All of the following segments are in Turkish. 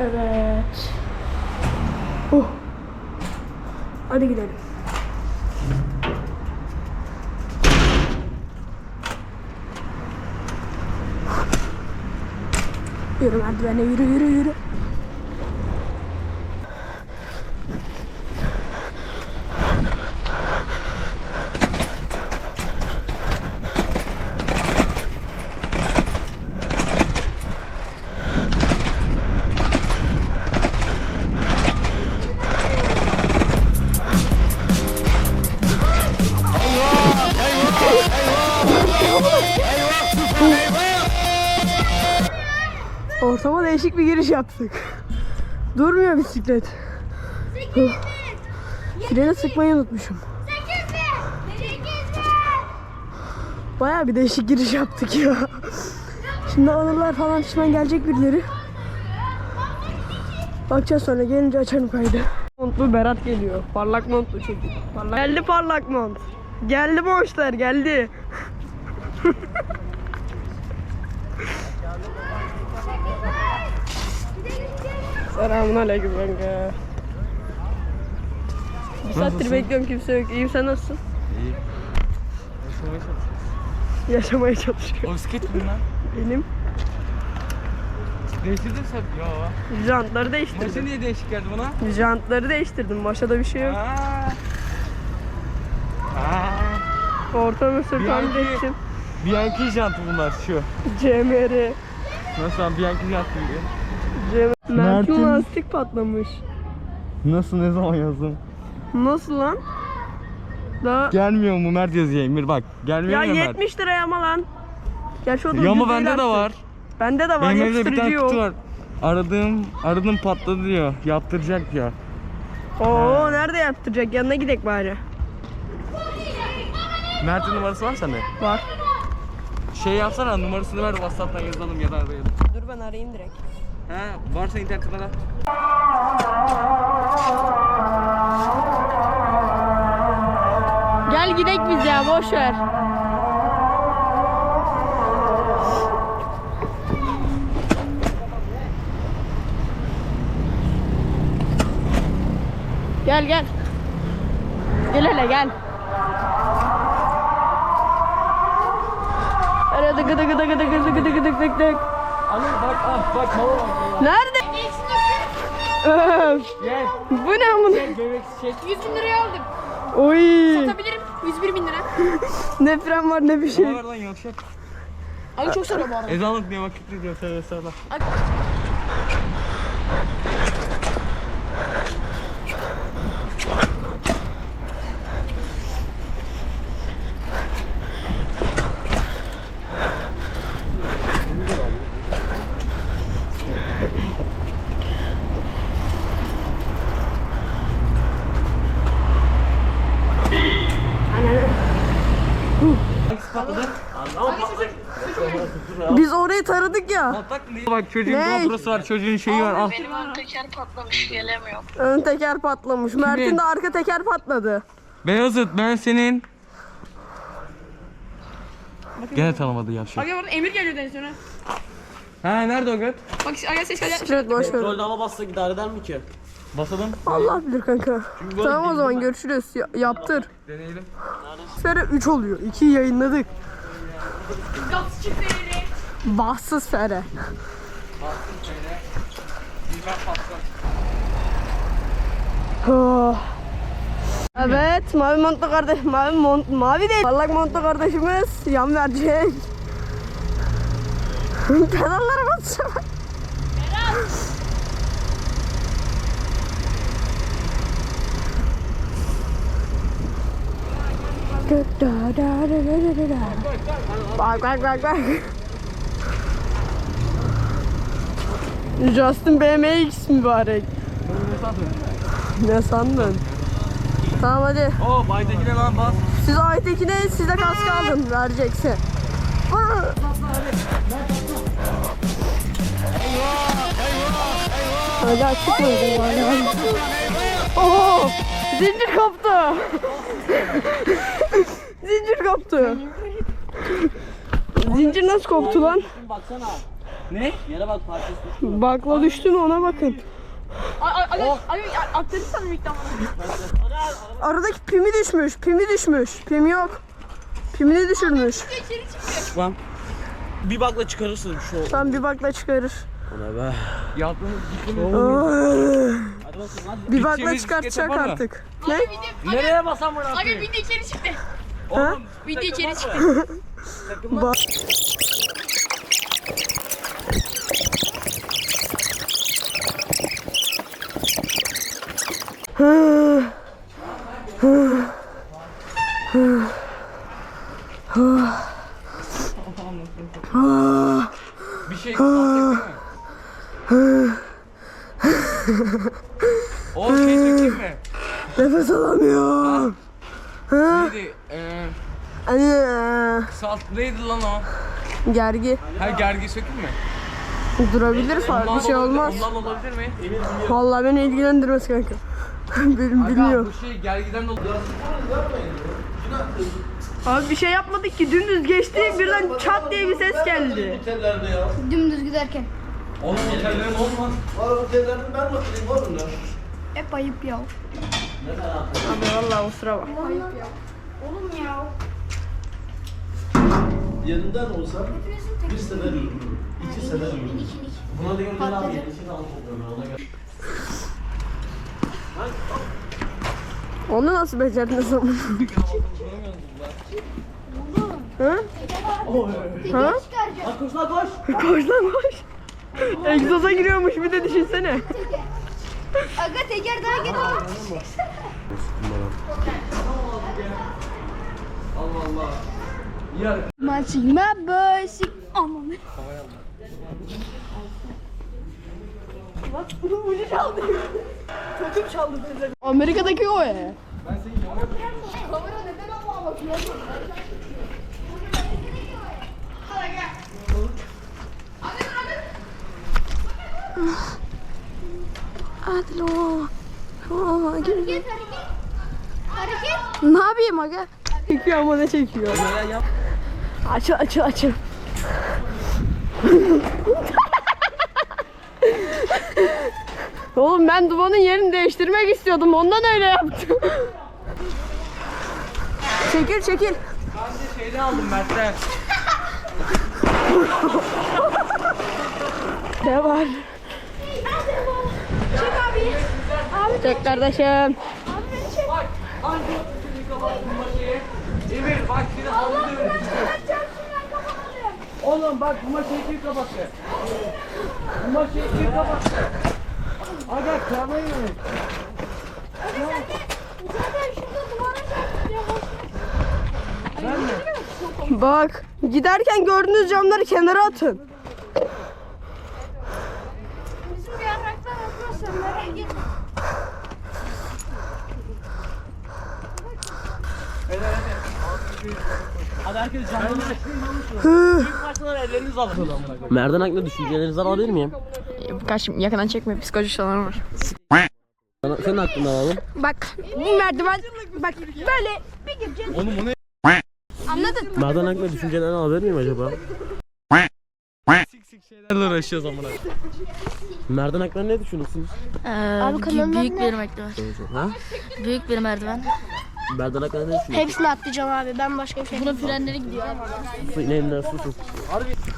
Evet. Oh. Hadi gidelim. Yürü merdivene yürü yürü yürü. Giriş yaptık. Durmuyor bisiklet. Huh. Freni sıkmayı unutmuşum. Baya bir değişik giriş yaptık ya. Şimdi alırlar falan pişman gelecek birileri. Bakacağız sonra gelince açarım kaydı. Montlu Berat geliyor. Parlak montlu çocuk. Parlak. Geldi parlak mont. Geldi boşlar geldi. Selamun aleyküm kanka. Bir saattir bekliyorum kimse yok. İyiyim sen nasılsın? İyi. Yaşamaya çalışıyorum. Yaşamaya çalışıyorum. Bisiklet mi lan? Benim Değiştirdin sen. Yo. jantları Maşa değiştirdim. niye değişik geldi bana? Jantları değiştirdim. Maşada bir şey yok. Aa. Aa. Orta Mısır tam geçtim. Bianchi jantı bunlar şu. CMR. Nasıl lan Bianchi jantı gibi. Mert'in Mert'in- lastik patlamış. Nasıl ne zaman yazdım? Nasıl lan? Daha... Gelmiyor mu Mert yazıyor Emir bak. Gelmiyor Ya mu Mert? 70 liraya ama lan. Gerçi o da Ya ucuz ama değil bende de artık. var. Bende de var. Benim evde bir Yapıştırıcı tane yok. kutu var. Aradığım, aradığım patladı diyor. Yaptıracak ya. Oo nerede yaptıracak? Yanına gidek bari. Mert'in numarası var sende. Var. Şey yapsana numarasını ver WhatsApp'tan yazalım ya da arayalım. Dur ben arayayım direkt. He varsa internetten ara. Gel gidek biz ya boş ver. Gel gel. Gel hele gel. Dıgı dıgı dıgı dıgı dıgı dıgı dıgı dıgı dıgı. Anıl bak ah bak mala bak. Nerede? Öf, Gel. Bu ne amına? Göbek çek. 100 bin liraya aldım. Oy. Satabilirim. 101 bin lira. Ne fren var ne bir Ne şey. var lan yavşak? Abi çok sarıyor bu arada. Ezanlık diye vakit diyor sen sağda. Biz orayı taradık ya. Patlak mı? Bak çocuğun Ne? GoPro'su var çocuğun şeyi var al. Benim ön teker patlamış gelemiyorum. Ön teker patlamış. Mert'in de arka teker patladı. Beyazıt ben senin. Gene tanımadı yavşak. Aga orada Emir geliyor deniz sonra. Ha nerede o göt? Bak aga ses kaydı. Evet boş ver. Rolde hava bassa idare eder mi ki? Basalım. Allah bilir kanka. Tamam o zaman görüşürüz. Ya- yaptır. Deneyelim. Sfere 3 oluyor. 2 yayınladık. Gaz çiftleri. Bahtsız fere. Oh. Evet, mavi montlu kardeş, mavi mont, mavi değil. Parlak montlu kardeşimiz yan verecek. Pedallara basacağım. Bak bak bak bak. Justin BMX mübarek. Ne sandın? Tamam hadi. Oo baydakine lan bas. Siz Aytekin'e siz de kask alın vereceksin. Hadi açık mıydı bari? Oo! Zincir koptu. Zincir koptu. Zincir nasıl koptu lan? Baksana. Ne? Yere bak parçası düştü. Bakla düştü mü ona bakın. Ay ay ay ay aktarı sanırım ilk damla. Aradaki pimi düşmüş. Pimi düşmüş. Pim yok. Pimini düşürmüş. Lan. Bir bakla çıkarırsın şu. Tam bir bakla çıkarır. Ona be. Hadi bakayım hadi. Bir bakla çıkartacak artık. Ne? Nereye basam bunu Aga video içeri çıktı. Ha? Video içeri çıktı. Bak. Bir şey kalkacak değil mi? o şey sökeyim mi? Nefes alamıyorum. Neydi? Ee, Anne. salt neydi lan o? Gergi. Ha gergi sökeyim mi? Durabilir farklı bir şey olmaz. Ondan olabilir mi? Vallahi beni ilgilendirmez kanka. Benim Aga, bilmiyorum. bu şey gergiden dolayı. Abi bir şey yapmadık ki dümdüz geçti birden çat diye bir ses geldi. Ya. Dümdüz giderken. Oğlum otellerin olmaz. Var otellerde ben bakayım var mı? Hep ayıp ya. Abi vallahi kusura bak. Oğlum ya. Yerinden olsa bir sene yürürüm. İki sene yürürüm. Buna da göre abi al ona göre. Onu nasıl becerdin o zaman? Hı? Ha? Bak koş lan koş. Koş lan koş. Egzoza giriyormuş bir de düşünsene. Aga teker daha gel. Allah Allah. Maçıma başık. Aman. Amerika'daki o ya. Kamera neden ama bakıyor? Hadi lo. Gel. Hareket hareket. Hareket. Ne yapayım aga? Çekiyor ama ne çekiyor? Açıl açıl açıl. Oğlum ben dumanın yerini değiştirmek istiyordum. Ondan öyle yaptım. çekil çekil. ben de şeyde aldım Mert'ten. Ne var? Çek abi. Abi çek kardeşim. Bak. Anca seni kapattın maşayı. Emir bak seni havlu dövüyor. Oğlum bak bu maşayı kim kapattı? Bu kim kapattı? Aga kramayı mı? Zaten şurada duvara çarptı. Ben mi? Bak giderken gördüğünüz camları kenara atın. Bizim yarraktan. Hadi herkes alın. Merdan hakkında düşüncelerinizi alabilir miyim? Kaç yakından çekme psikolojik sorunlar var. Senin hakkında alalım. Bak bu merdiven bak böyle bir gireceksin. Oğlum o ne? Anladın? Merdan hakkında düşüncelerini alabilir miyim acaba? Sik sik şeylerle uğraşıyoruz amına. Merdan hakkında ne düşünüyorsunuz? Abi kanalın Büyük bir merdiven. Ha? Büyük bir merdiven. Merdan hakkında ne düşünüyorsun? Hepsini atlayacağım abi. Ben başka bir şey Bunun frenleri gidiyor. Su, susun. Çok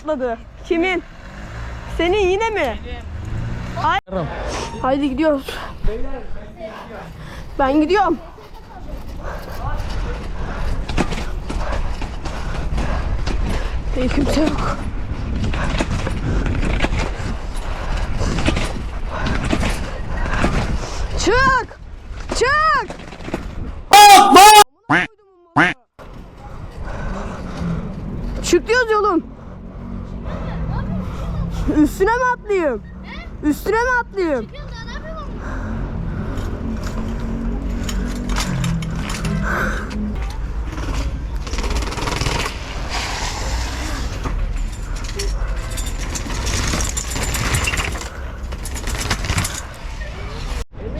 Patladı. Kimin? Senin yine mi? Hayır. Haydi gidiyoruz. Ben gidiyorum. Hiç kimse yok. Çık! Çık atlayayım? He? Üstüne mi atlayayım?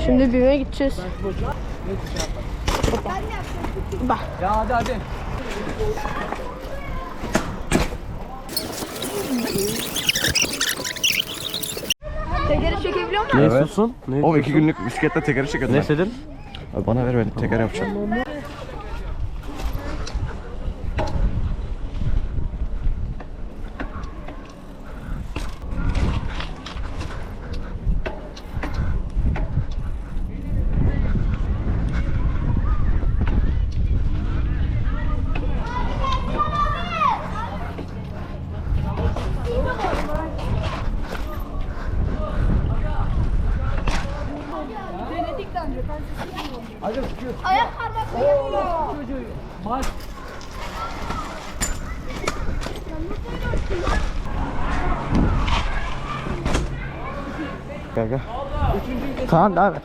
Şimdi BİM'e gideceğiz. Bak. Ya hadi hadi. Tekeri çekebiliyor musun? Ne susun? O iki günlük bisiklette tekeri çekiyordum. Ne istedin? Bana ver ben teker yapacağım. Tamam devam et.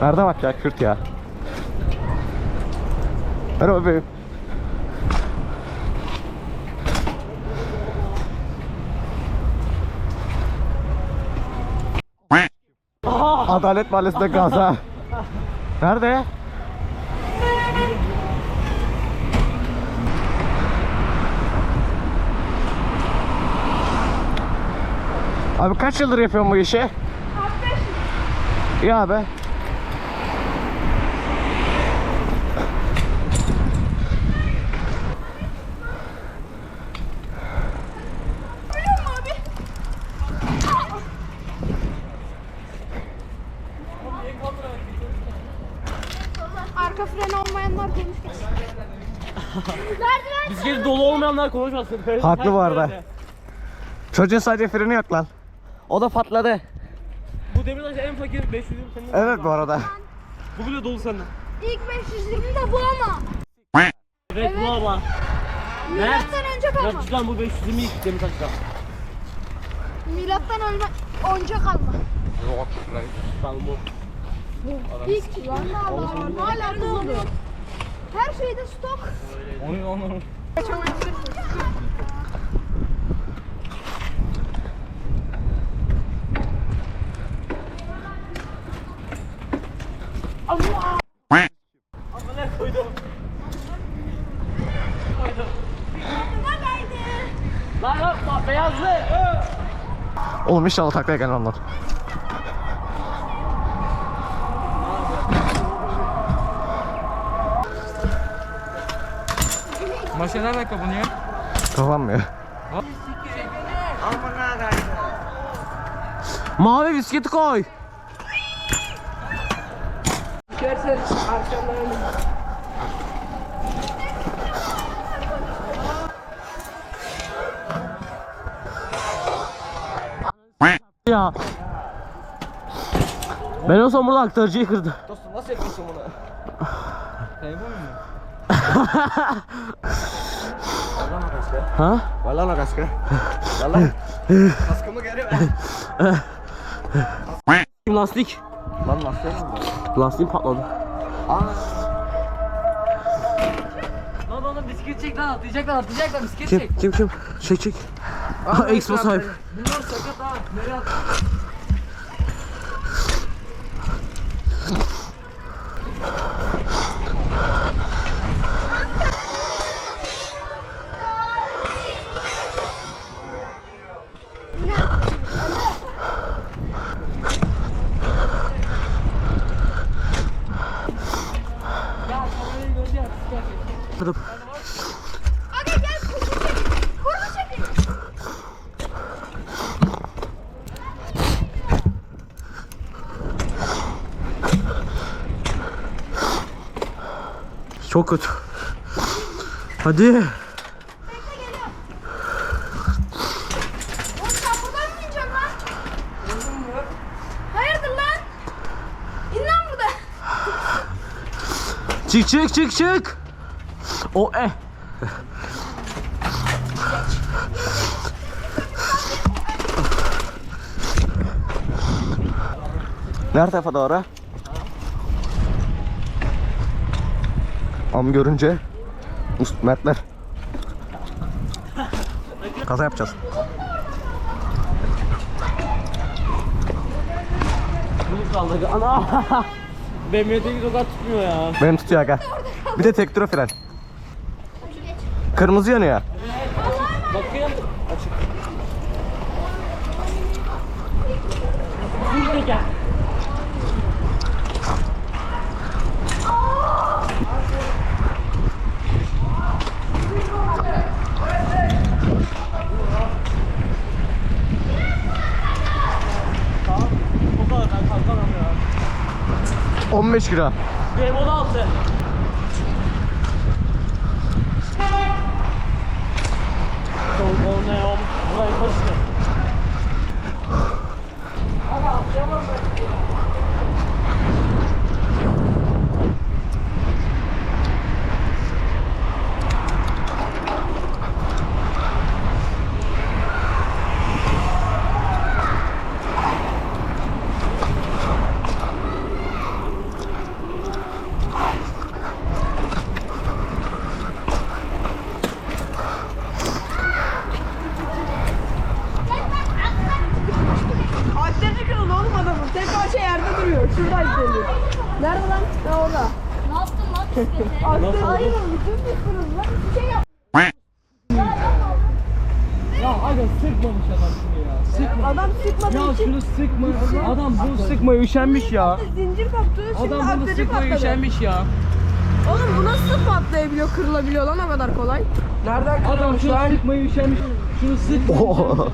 Nerede bak ya Kürt ya. Merhaba bebeğim. Adalet Mahallesi'nde gaza. Nerede? Abi kaç yıldır yapıyorsun bu işi? İyi abi. Arka freni olmayanlar konuşmasın. Merdiven Bisikleti dolu olmayanlar konuşmasın. Haklı bu arada. Çocuğun sadece freni yok lan. O da patladı. Bu Demirtaş en fakir 500 yıl senin. Evet bu arada. Bu bile dolu senden. ilk 520 de bu ama. Evet, bu ama. Milattan önce kalma. Kaçtan bu 520 ilk Demirtaş'tan. Milattan önce, önce kalma. Tamam bu. İlk lan hala hala. Her şeyde stok. Onu onu. Lan Oğlum inşallah taklaya gelmem lan. Maşa nerede kapanıyor? Kapanmıyor. Mavi bisikleti koy. Görsen arkamdan. Ya. Ben olsam burada aktarıcıyı kırdı. Dostum nasıl yapıyorsun bunu? Telefon mu? Vallahi mı kaskı? Ha? Vallahi mı kaskı? Vallahi. Kaskımı geri ver. Lastik. Lan lastiğe mi? Lastiğim patladı. Aa. Lan oğlum bisiklet çek lan atlayacaklar atlayacaklar bisiklet Kim? çek. Kim kim? Çek çek. Aha, Expo sahip. Bunlar sakat ha. Nereye at? Lan burada. Çık çık çık çık. O eh. Nerede tarafa doğru? Am görünce Ust Mertler. Kaza yapacağız. kaldı. Ana. BMW'deki tutmuyor ya. Benim tutuyor aga. Bir de tek fren. Kırmızı yanıyor. Bakayım. Açık. Bir de gel. O kadar ben kalkamam ya. 15 kilo. Benim 16. O, o ne o? Burayı kaçtı. Aktarıcı kırıldı oğlum adamın. Tek parça yerde duruyor. Şurada aktarıcı. Nerede lan? Ha orada. Ne yaptın lan bisiklete? Aktarıcı. Hayır oğlum dümdüz kırıldı lan. Bir şey yap. Ya aga sıkmamış adam şunu ya. Sıkma. Adam sıkmadığı Ya için şunu sıkma. Adam bunu sıkmaya üşenmiş ya. zincir koptu. Şimdi Adam bunu aktarıcı sıkmaya patladı. üşenmiş ya. Oğlum bu nasıl patlayabiliyor, kırılabiliyor lan o kadar kolay? Nereden Adam kırılmış şunu lan? sıkmaya üşenmiş. Şunu adam.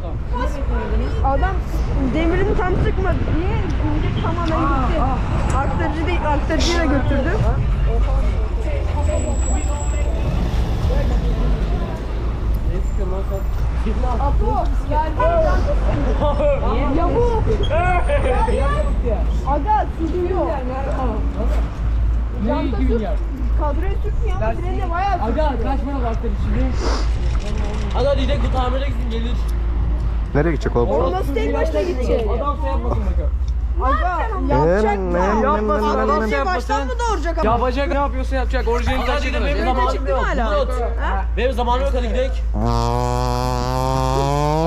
Adam demirini tam sıkmadı. Niye? Zincir tamamen gitti. Aktarıcı değil, aktarıcıyı da götürdü. Apo geldi. Yavuk! Aga sürüyor. Ne iki gün yer? Kadroya sürtmüyor ama freni bayağı Aga kaç para baktın şimdi? Aga diyecek bu tamire gitsin gelir. Nereye gidecek oğlum? O nasıl tek başına gidecek? Adam şey yapmasın bakalım. Yapacak mı? Yapmasın. Adam şey baştan mı doğuracak ama? Yapacak ne yapıyorsa yapacak. Orijinali taşıyacak. Benim zamanım yok. Ha? Benim zamanım yok hadi gidelim.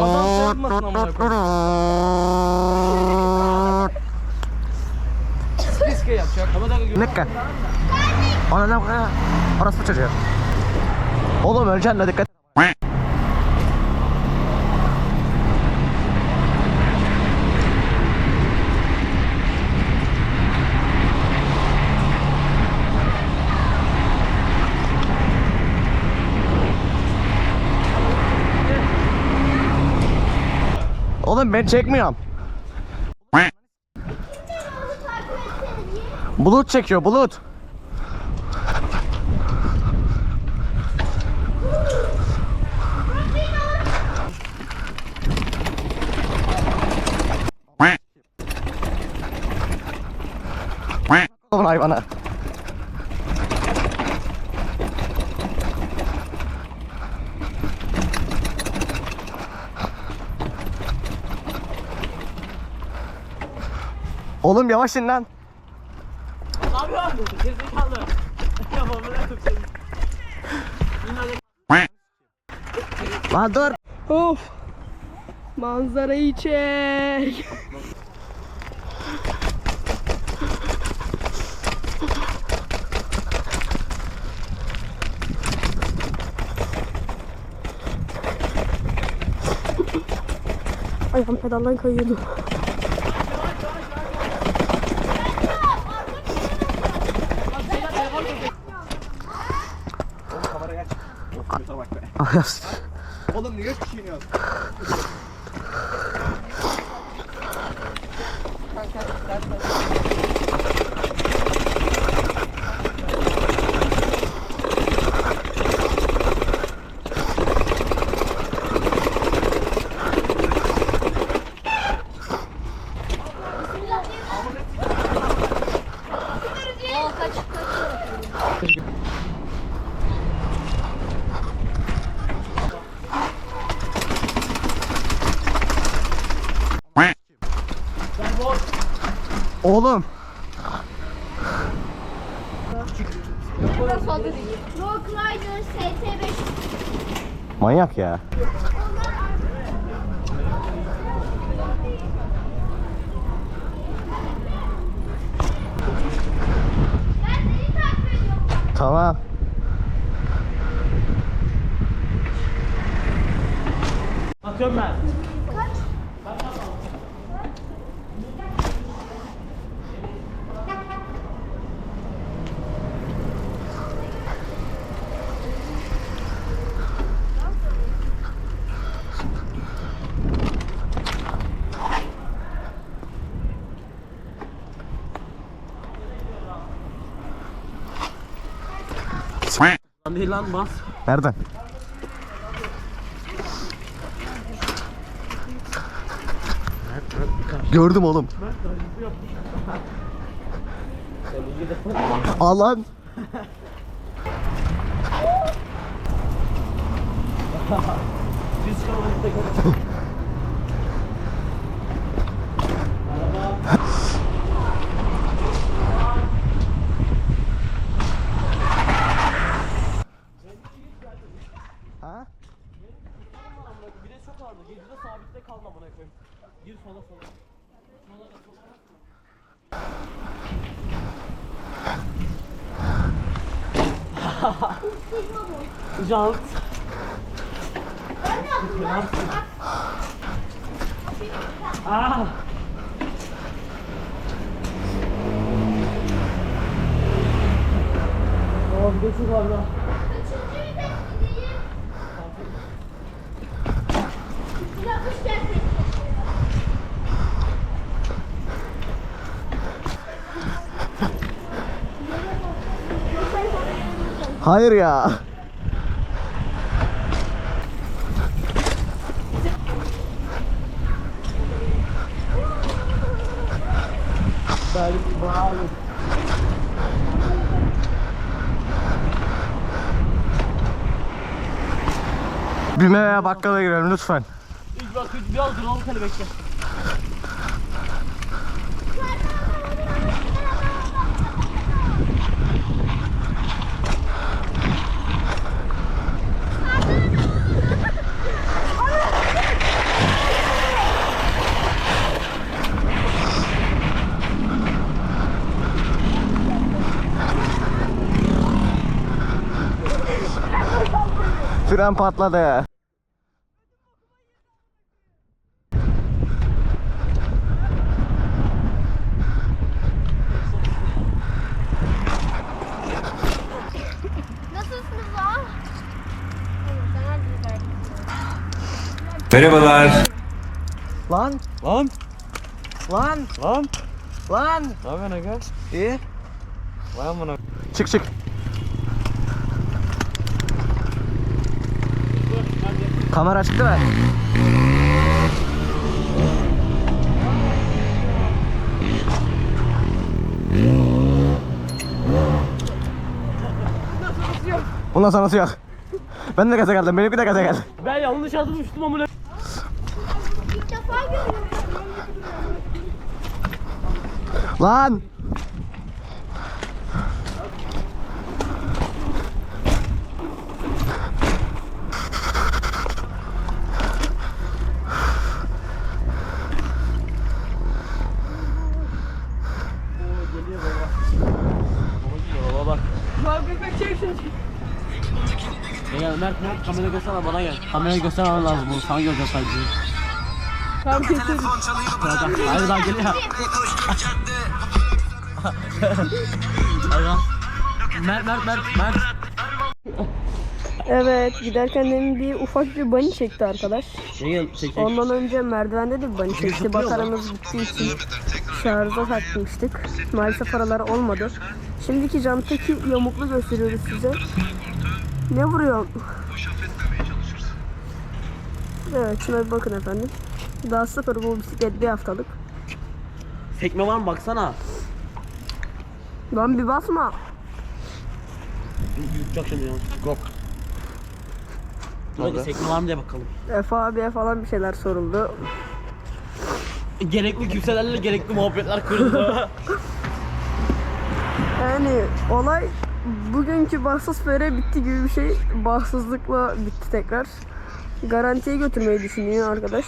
Adam şey yapmasın amına koyayım. Riske yapacak. Ama da Ne ka? Ona ne ka? Orası çocuğu. Oğlum öleceksin la dikkat. Oğlum ben çekmiyorum. Bulut çekiyor bulut. Oğlum hayvana. Oğlum yavaş in lan. Ne yapıyorsun? Gerizekalı. Ya babana tutayım. Lan dur. Of. Manzarayı çek. Ayağım pedaldan kayıyordu. Oğlum niye çiğniyorsun? Manyak ya. Tamam. Atıyorum ben. Değil lan bas. Nereden? Gördüm oğlum. Al lan. Biz kalmadık tek Ha? Bir de çok ağırdı. Gecede sabitte kalma bana koyayım. Gir sola sola. Jant. Ah. Oh, bir de çok ağırdı. Hayır ya. Belki bağlı. Bime veya bakkala girelim lütfen. İlk bak biraz duralım hele bekle. Fren patladı. Nasılsınız lan? Lan Lan lan lan. lan. Ne yapıyorsun aga? İyi. Vay amına. Çık çık. Kamera açık değil mi? Bundan sonrası yok. Ben de gaza geldim. Benimki de gaza geldi. Ben yanlış adım uçtum amına. İlk defa görüyorum. Lan! Baba bak. Bak bak bak çek şunu. Gel Mert Mert kamera göster bana gel. Kamerayı göstermem lazım bunu sana göreceğiz sadece. Tamam kesin. Hayır daha geliyor. Mert Mert Mert Mert. Evet giderken demin bir ufak bir bani çekti arkadaş. Gel çek çek. Ondan önce merdivende de bir bani çekti. Bataryamız bittiği için şarja takmıştık. Maalesef paralar olmadı. Şimdiki jantaki yamuklu gösteriyoruz size. Ne vuruyor? Evet şuna bir bakın efendim. Daha sıfır bu bisiklet bir haftalık. Sekme var mı baksana. Lan bir basma. Yutacak şimdi ya. Go. Hadi sekme var mı diye bakalım. Efe abiye falan bir şeyler soruldu. Gerekli kimselerle gerekli muhabbetler kuruldu. Yani olay bugünkü bahtsız fere bitti gibi bir şey. Bahtsızlıkla bitti tekrar. Garantiye götürmeyi düşünüyor arkadaş.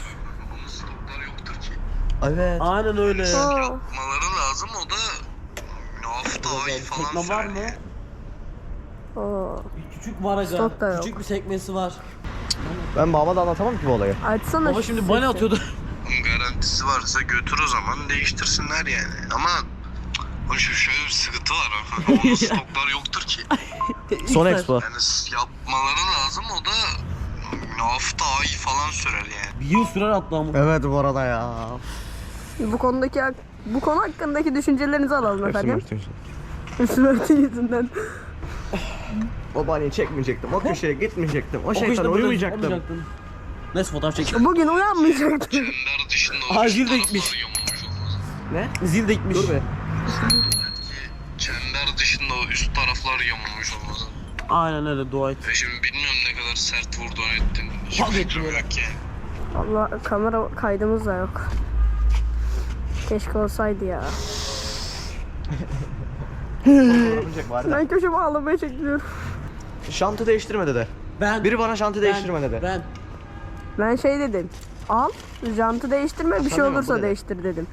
Evet. Aynen öyle. Aa, Yapmaları lazım o da hafta ay falan Sekme var mı? Oo. Bir küçük var aga. Stok da yok. Küçük bir sekmesi var. Ben babama da anlatamam ki bu olayı. Açsana Baba şu şimdi sesi. bana atıyordu. garantisi varsa götür o zaman değiştirsinler yani. Ama Oğlum şu şöyle bir sıkıntı var. Onun stoklar yoktur ki. Son expo. Yani s- yapmaları lazım o da hafta ay falan sürer yani. Bir yıl sürer hatta ama. Evet bu arada ya. Bu konudaki bu konu hakkındaki düşüncelerinizi alalım efendim. Hepsini Üstüne yüzünden. O bahaneyı çekmeyecektim. O köşeye gitmeyecektim. O O şeytan uyumayacaktım. uyumayacaktım. Neyse fotoğraf çekelim. Bugün uyanmayacaktı. Çember dışında Aa, zil de gitmiş. olmaz. Zil de gitmiş. Dur be. Çember dışında o üst taraflar yamulmuş olmaz. Aynen öyle dua et. Ve şimdi bilmiyorum ne kadar sert vurdun ettin. Ettin yok yani. Allah kamera kaydımız da yok. Keşke olsaydı ya. Olamayacak bari de. Ben köşeme ağlamaya çekiliyorum. Şantı değiştirme dedi. Ben. Biri bana şantı değiştirme dedi. Ben. Ben şey dedim. Al, jantı değiştirme bir şey bu olursa dedi. değiştir dedim.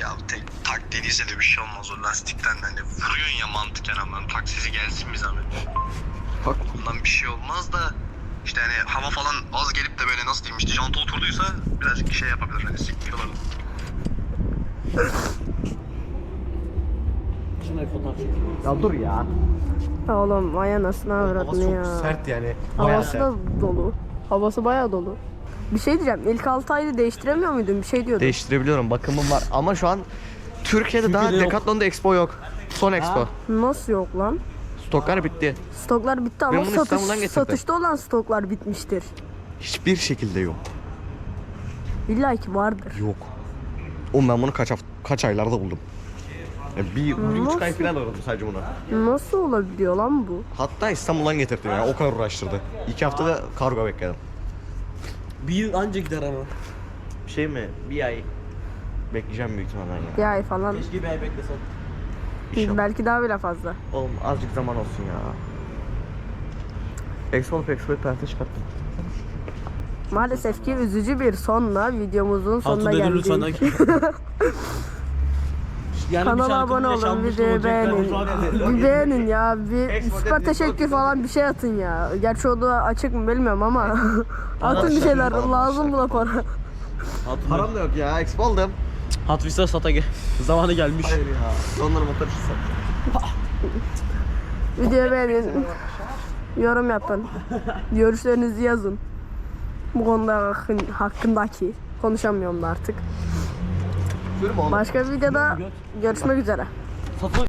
Ya tek tak dediyse de bir şey olmaz o lastikten hani vuruyorsun ya mantıken ama taksisi gelsin bir zahmet. Bak. Bundan bir şey olmaz da işte hani hava falan az gelip de böyle nasıl diyeyim işte jant oturduysa birazcık şey yapabilir hani sikmiyorlar. Şuna bir fotoğraf çekeyim. Ya dur ya. Oğlum vay anasını Havası avradını çok ya. sert yani. Bayağı Havası sert. da dolu. Havası bayağı dolu. Bir şey diyeceğim. İlk 6 ayda değiştiremiyor muydun? Bir şey diyordun. Değiştirebiliyorum bakımım var ama şu an Türkiye'de daha Türkiye'de yok. Decathlon'da expo yok. Son expo. Nasıl yok lan? Stoklar bitti. Stoklar bitti ama Ben bunu satış, İstanbul'dan getirdim. satışta olan stoklar bitmiştir. Hiçbir şekilde yok. İlla ki vardır. Yok. Oğlum ben bunu kaç hafta, kaç aylarda buldum. Ya bir, bir buçuk ay falan uğradım sadece buna. Nasıl olabiliyor lan bu? Hatta İstanbul'dan getirdim ya o kadar uğraştırdı. İki haftada kargo bekledim. Bir yıl anca gider ama. Şey mi? Bir ay bekleyeceğim büyük ihtimalle ya. Bir ay falan. Keşke bir ay beklesen. İnşallah. Belki daha bile fazla. Oğlum azıcık zaman olsun ya. Expo Expo'yu perte çıkarttım. Maalesef ki üzücü bir sonla videomuzun sonuna Altı dedi lütfen. geldik. yani Kanala abone olun, videoyu beğenin. Bir beğenin ya, bir süper teşekkür falan bir şey atın ya. Gerçi o da açık mı bilmiyorum ama atın bir şeyler lazım buna para. Param da yok ya. Expo aldım. Hot Wheels'a sata gel. Zamanı gelmiş. Hayır ya. Onları motor için sattım. Videoyu beğenin. Yorum yapın. Görüşlerinizi yazın. Bu konuda hakkın, hakkındaki. Konuşamıyorum da artık. Oğlum. Başka bir videoda görüşmek üzere.